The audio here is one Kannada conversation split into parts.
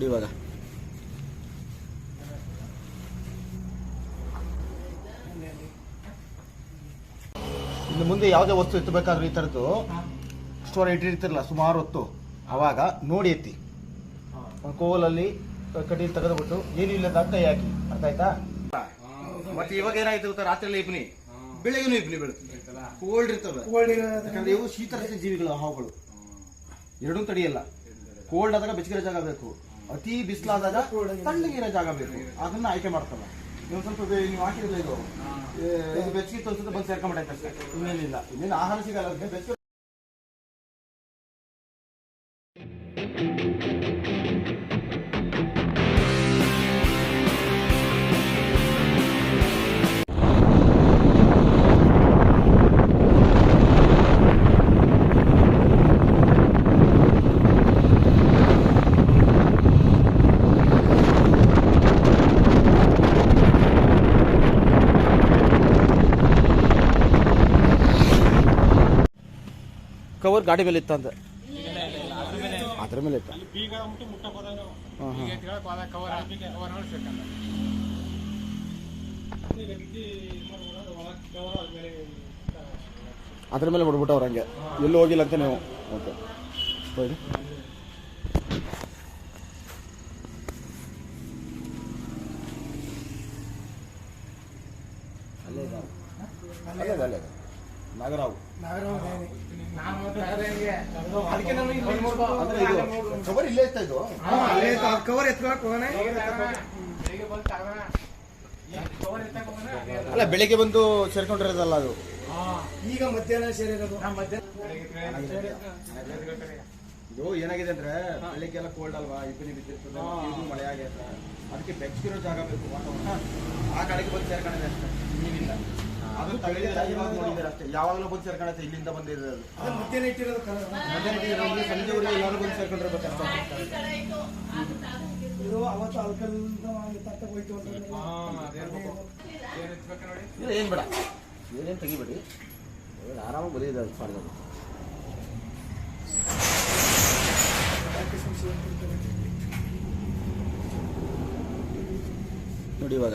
ನೋಡಿ ಇವಾಗ. ಇನ್ನು ಮುಂದೆ ಯಾವುದೇ ವಸ್ತು ಎತ್ತಬೇಕಾದ್ರೂ ಈ ಥರದ್ದು ಸ್ಟೋರ್ ಇಟ್ಟಿರ್ತಿರಲ್ಲ ಸುಮಾರು ಹೊತ್ತು. ಅವಾಗ ನೋಡಿ ಎತ್ತಿ. ಕೋಲಲ್ಲಿ ಕಟ್ಟಿ ತೆಗೆದುಬಿಟ್ಟು ಏನು ಇಲ್ಲದ ಕೈ ಹಾಕಿ. ಅರ್ಥ ಆಯ್ತಾ? ಮತ್ತೆ ಇವಾಗ ಏನಾಯ್ತು ಗೊತ್ತಾ? ರಾತ್ರಿ ಇಬ್ನಿ. ಬೆಳಗ್ಗೆನೂ ಇಬ್ನಿ ಬೀಳುತ್ತೆ ಕೋಲ್ಡ್ ಇರ್ತವೆ ಯಾಕಂದ್ರೆ ಇವು ಶೀತರಸ ಜೀವಿಗಳು ಹಾವುಗಳು. ಎರಡೂ ತಡೆಯಲ್ಲ. ಕೋಲ್ಡ್ ಆದಾಗ ಬೆಚ್ಚಗಿರ ಜಾಗ ಬೇಕು. ಅತಿ ಬಿಸಿಲಾದಾಗ ತಣ್ಣಗಿರೋ ಜಾಗ ಬೇಕು. ಅದನ್ನ ಆಯ್ಕೆ ಮಾಡ್ತವೆ ನೀವು ಸ್ವಲ್ಪ ನೀವು ಹಾಕಿದ್ರೆ ಇದು ಇದು ಬೆಚ್ಚಗಿತ್ತು ಅನ್ಸುತ್ತೆ, ಬಂದು ಸೇರ್ಕೊಂಡ್ಬಿಟ್ಟೈತೆ ಅಷ್ಟೇ. ಇನ್ನೇನಿಲ್ಲ. ಇನ್ನೇನು ಆಹಾರ ಸಿಗಲ್ಲ ಬೆಚ್ಚಗೆ ಕವರ್ ಗಾಡಿ ಮೇಲೆ ಇತ್ತ ಅಂತ ಅದ್ರ ಮೇಲೆ ಇತ್ತ? ಹಾಂ ಹಾಂ ಅದ್ರ ಮೇಲೆ ಬಿಡ್ಬಿಟ್ಟವ್ರು ಹಂಗೆ. ಎಲ್ಲೂ ಹೋಗಿಲ್ಲ ಅಂತ ನೀವು. ಓಕೆ ಹೋಗಿ ಅಲ್ಲೇ. ಅಲ್ಲೇ ಅಲ್ಲೇ. ನಾಗರಾವು. ಅಂದ್ರೆ ಇದು ಕವರ್ ಇಲ್ಲೇ ಇತ್ತ ಇದು? ಕವರ್ ಎತ್ಕೊಳಕ್ ಹೋಗೋಣ ಅಲ್ಲ ಬೆಳಿಗ್ಗೆ ಬಂದು ಸೇರ್ಕೊಂಡಿರೋದಲ್ಲ ಅದು. ಈಗ ಮಧ್ಯಾಹ್ನ ಸೇರಿರೋದು. ಇದು ಏನಾಗಿದೆ ಅಂದ್ರೆ ಬೆಳಿಗ್ಗೆ ಎಲ್ಲ ಕೋಲ್ಡ್ ಅಲ್ವಾ? ಇಬ್ಬನಿ ಬಿದ್ದಿರ್ತದೆ. ಇದು ಮಳೆ ಆಗೈತೆ ಅದಕ್ಕೆ ಬೆಚ್ಚಗಿರೋ ಜಾಗ ಬೇಕು ವಾತಾವರಣ. ಆ ಕಡೆಗೆ ಬಂದು ಸೇರ್ಕೊಂಡಿದೆ ಅಷ್ಟೇ. ನೀವಿಲ್ಲ ಅದು ತಗೊಂಡಿದ್ರೆ ಇವಾಗ ನೋಡಿದ್ರೆ ಅಷ್ಟೇ. ಯಾವಾಗಲೂ ಬಂದು ಸೇರ್ಕೊಂಡೈತೆ ಇಲ್ಲಿಂದ ಬಂದಿರೋದು ಅದು. ಮಧ್ಯಾಹ್ನ ಇಟ್ಟಿರೋದು ಮಧ್ಯಾಹ್ನ ಸಂಜೆವರೆಗೆ ಎಲ್ಲರೂ ಬಂದು ಸೇರ್ಕೊಂಡ್ರೆ ಗೊತ್ತಾಗ್ತದೆ ಇದು ಅವತ್ತು ಅಲ್ಕಲ್ದ ತತ್ತ ಹೋಯ್ತು ಅಂತ ಇಲ್ಲ ಏನ್ ಬೇಡ. ಏನೇನು ತೆಗಿಬೇಡಿ. ಆರಾಮಾಗಿ ಬರೀದ ಪಾಡ್ದಲ್ಲಿ. ನೋಡಿ ಇವಾಗ.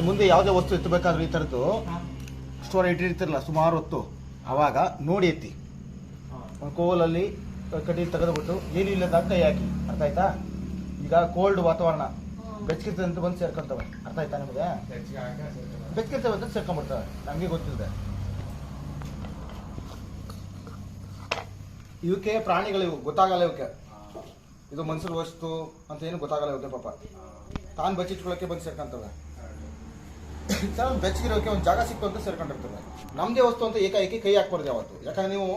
ಇನ್ನು ಮುಂದೆ ಯಾವುದೇ ವಸ್ತು ಎತ್ತಬೇಕಾದ್ರೂ ಈ ಥರದ್ದು ಸ್ಟೋರ್ ಇಟ್ಟಿರ್ತಿರಲ್ಲ ಸುಮಾರು ಹೊತ್ತು. ಅವಾಗ ನೋಡಿ ಎತ್ತಿ. ಒಂದು ಕೋಲಲ್ಲಿ ಕಡ್ಡಿ ತೆಗೆದುಬಿಟ್ಟು ಏನು ಇಲ್ಲದ ಕೈ ಹಾಕಿ. ಅರ್ಥ ಆಯ್ತಾ? ಈಗ ಕೋಲ್ಡ್ ವಾತಾವರಣ. ಬೆಚ್ಚಿರ್ತದೆ ಅಂತ ಬಂದು ಸೇರ್ಕೊಂತವೆ. ಅರ್ಥ ಆಯ್ತಾ ನಿಮಗೆ? ಬೆಚ್ಚಗಿರ್ತವೆ ಅಂತ ಸೇರ್ಕೊಂಡ್ಬಿಡ್ತವೆ. ನಮಗೆ ಗೊತ್ತಿದೆ ಇವಕ್ಕೆ ಪ್ರಾಣಿಗಳು ಇವು. ಗೊತ್ತಾಗಲ್ಲ ಇವಕ್ಕೆ. ಇದು ಮನುಷ್ಯರ ವಸ್ತು ಅಂತ ಏನು ಗೊತ್ತಾಗಲ್ಲ ಇವಕ್ಕೆ ಪಾಪ. ತಾನು ಬಚ್ಚಿಟ್ಕೊಳ್ಳೋಕೆ ಬಂದು ಸೇರ್ಕೊಂತವೆ. ಸರ್ ಬೆಚ್ಚಗಿರೋಕೆ ಒಂದು ಜಾಗ ಸಿಕ್ತು ಅಂತ ಸೇರ್ಕೊಂಡಿರ್ತಾರೆ. ನಮ್ದೇ ವಸ್ತು ಅಂತ ಏಕಾಏಕಿ ಕೈ ಹಾಕ್ಬಾರ್ದು ಯಾವತ್ತು. ಯಾಕಂದ್ರೆ ನೀವು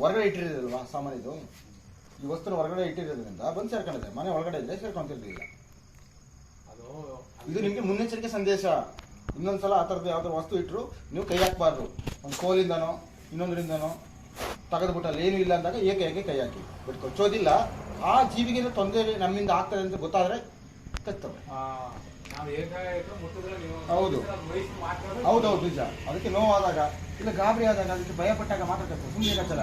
ಹೊರಗಡೆ ಇಟ್ಟಿರೋದಿಲ್ವಾ ಸಾಮಾನು ಇದು ಈ ವಸ್ತುನ ಹೊರಗಡೆ ಇಟ್ಟಿರೋದ್ರಿಂದ ಬಂದು ಸೇರ್ಕೊಂಡಿದೆ ಮನೆ ಒಳಗಡೆ ಇದ್ರೆ ಸೇರ್ಕೊಂತಿರ್ಲಿಲ್ಲ. ಇದು ನಿಮಗೆ ಮುನ್ನೆಚ್ಚರಿಕೆ ಸಂದೇಶ. ಇನ್ನೊಂದ್ಸಲ ಆ ಥರದ್ದು ಯಾವ್ದಾದ್ರು ವಸ್ತು ಇಟ್ಟರು ನೀವು ಕೈ ಹಾಕ್ಬಾರ್ದು. ಒಂದು ಕೋಲಿಂದನೋ ಇನ್ನೊಂದರಿಂದನೋ ತೆಗೆದ್ಬಿಟ್ಟು ಅಲ್ಲಿ ಏನೂ ಇಲ್ಲ ಅಂದಾಗ ಏಕಾಏಕಿ ಕೈ ಹಾಕಿ. ಬಟ್ ಕೊಚ್ಚೋದಿಲ್ಲ ಆ ಜೀವಿಗೆ ತೊಂದರೆ ನಮ್ಮಿಂದ ಆಗ್ತದೆ ಅಂತ ಗೊತ್ತಾದ್ರೆ ತೆಗ್ತವೆ ಹೌದು. ಹೌದೌದು ನಿಜ. ಅದಕ್ಕೆ ನೋವಾದಾಗ ಇಲ್ಲ ಗಾಬರಿ ಆದಾಗ ಅದಕ್ಕೆ ಭಯಪಟ್ಟಾಗ ಮಾತಾಡ್ತಾರೆ. ಸುಮ್ಮನೆ ಕಚ್ಚಲ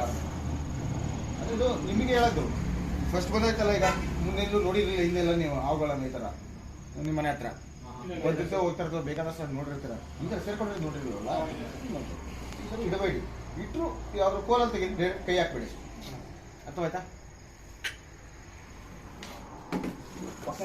ಅದು ನಿಮಗೆ ಹೇಳೋದು. ಫಸ್ಟ್ ಬಂದಾಯ್ತಲ್ಲ ಈಗ? ಮುಂದೆಲ್ಲೂ ನೋಡಿರಲಿಲ್ಲ ಹಿಂದೆಲ್ಲ ನೀವು ಅವುಗಳನ್ನ ಈ ಥರ ನಿಮ್ಮ ಮನೆ ಹತ್ರ. ಬಂದಿರ್ತೋ ಹೋಗ್ತಾ ಇರ್ತೋ ಬೇಕಾದಷ್ಟು ನೋಡಿರ್ತೀರ. ಥರ ಸೇರ್ಕೊಂಡ್ರೆ ನೋಡಿರಲಿಲ್ಲ ಇಡಬೇಡಿ. ಇಟ್ಟರು ಯಾವ್ದಾದ್ರು ಕೋಲಲ್ಲಿ ತೆಗೆದು ಕೈ ಹಾಕ್ಬೇಡಿ. ಅರ್ಥವಾಯ್ತಾ? ಪಕ್ಕ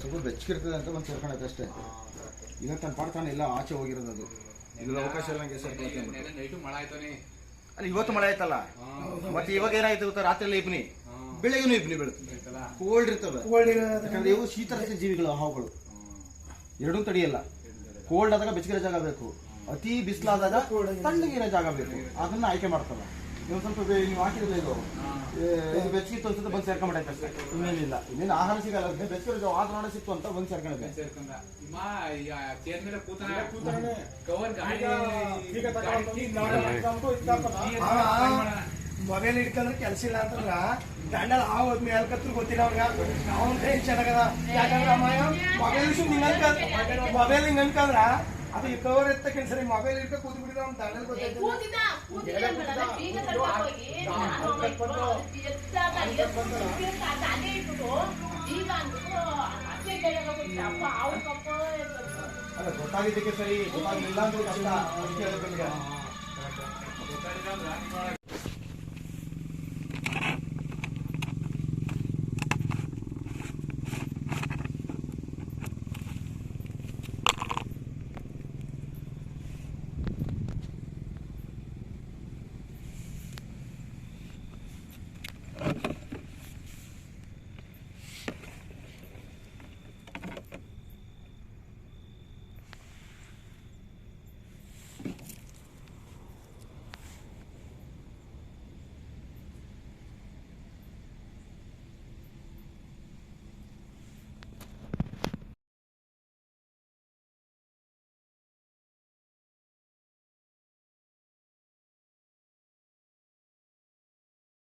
ಸ್ವಲ್ಪ ಬೆಚ್ಚಗಿರ್ತದೆ ಅಂತ ಒಂದು ಸೇರ್ಕೊಂಡೈತೆ ಅಷ್ಟೇ. ಈಗ ತನ್ನ ಪಾಡ್ತಾನೆ ಇಲ್ಲ ಆಚೆ ಹೋಗಿರೋದು ಅದು. ಇಲ್ಲ ಅವಕಾಶ ಇಲ್ಲ ಹಂಗೆ ಸರ್ ಅಂದ್ಬಿಟ್ಟು. ಮಳೆ ಆಯ್ತಾನೆ ಅಲ್ಲ ಇವತ್ತು ಮಳೆ ಆಯ್ತಲ್ಲ? ಮತ್ತೆ ಇವಾಗ ಏನಾಯ್ತು ಗೊತ್ತಾ? ರಾತ್ರಿ ಎಲ್ಲ ಇಬ್ನಿ ಬೆಳಗ್ಗೆನೂ ಇಬ್ನಿ ಬೀಳುತ್ತೆ ಕೋಲ್ಡ್ ಇರ್ತವೆ ಕೋಲ್ಡ್ ಯಾಕಂದ್ರೆ ಇವು ಶೀತರಸ ಜೀವಿಗಳು ಹಾವುಗಳು. ಎರಡೂ ತಡಿಯಲ್ಲ ಕೋಲ್ಡ್ ಆದಾಗ ಬೆಚ್ಚಗಿರೋ ಜಾಗ ಬೇಕು. ಅತಿ ಬಿಸಿಲಾದಾಗ ತಣ್ಣಗಿರೋ ಜಾಗ. ಬೇಕು. ಅದನ್ನ ಆಯ್ಕೆ ಮಾಡ್ತವೆ ನೀವು ಸ್ವಲ್ಪ ಬೇ- ನೀವು ಹಾಕಿದ್ರೆ ಇದು. ಇದು ಬೆಚ್ಚಗಿತ್ತು ಅನ್ಸುತ್ತೆ ಬಂದು ಸೇರ್ಕೊಂಡ್ಬಿಟ್ಟೈತೆ ಅಷ್ಟೇ. ಇನ್ನೇನಿಲ್ಲ. ಇನ್ನೇನು ಆಹಾರ ಸಿಗಲ್ಲ. ಅದಕ್ಕೆ ಬೆಚ್ಚಗಿರೋ ವಾತಾವರಣ ಸಿಕ್ತು ಅಂತ ಬಂದು ಸೇರ್ಕೊಂಡಿದೆ ಮೇಲೆ. ಮೊಬೈಲ್ ಹಿಡ್ಕೊಂಡ್ರೆ ಕೆಲಸ ಇಲ್ಲ ಅಂತಂದ್ರ ದಂಡಲ್ ಆ ಹೋದ್ಮೆ ಹೇಳ್ಕತ್ರ ಗೊತ್ತಿಲ್ಲ ಅವ್ರಿಗೆ. ಅವ್ನ ಟೆನ್ಷನ್ ಆಗದ ಯಾಕಂದ್ರೆ ಮೊಬೈಲ್ ಮೊಬೈಲ್ ಹಿಂಗ್ ಅನ್ಕಂದ್ರ ಅದು ಈ ಕವರ್ ಎತ್ತ ಕೆಲಸ ಮೊಬೈಲ್ ಇಟ್ಕ ಕೂತ್ ಬಿಡಿದ ಅವ್ನ ದಂಡ ಗೊತ್ತೈತೆ ಕೂತಿದ್ದ ಕೂತಿದ್ದ ಮೇಡಮ್ ಈಗ ಹೋಗಿ. ನಾನು ಅಮ್ಮ ಇಟ್ಕೊಂಡು ಎತ್ತಾಗ ಎತ್ಕೊಂಡು ತಿರ್ಗಾಡ್ತಾ ಅಲ್ಲೇ ಗೊತ್ತಾಗಿದ್ದಕ್ಕೆ ಸರಿ ಗೊತ್ತಾಗ್ಲಿಲ್ಲ ಅಂದ್ರೆ ಕಷ್ಟ. ಅದಕ್ಕೆ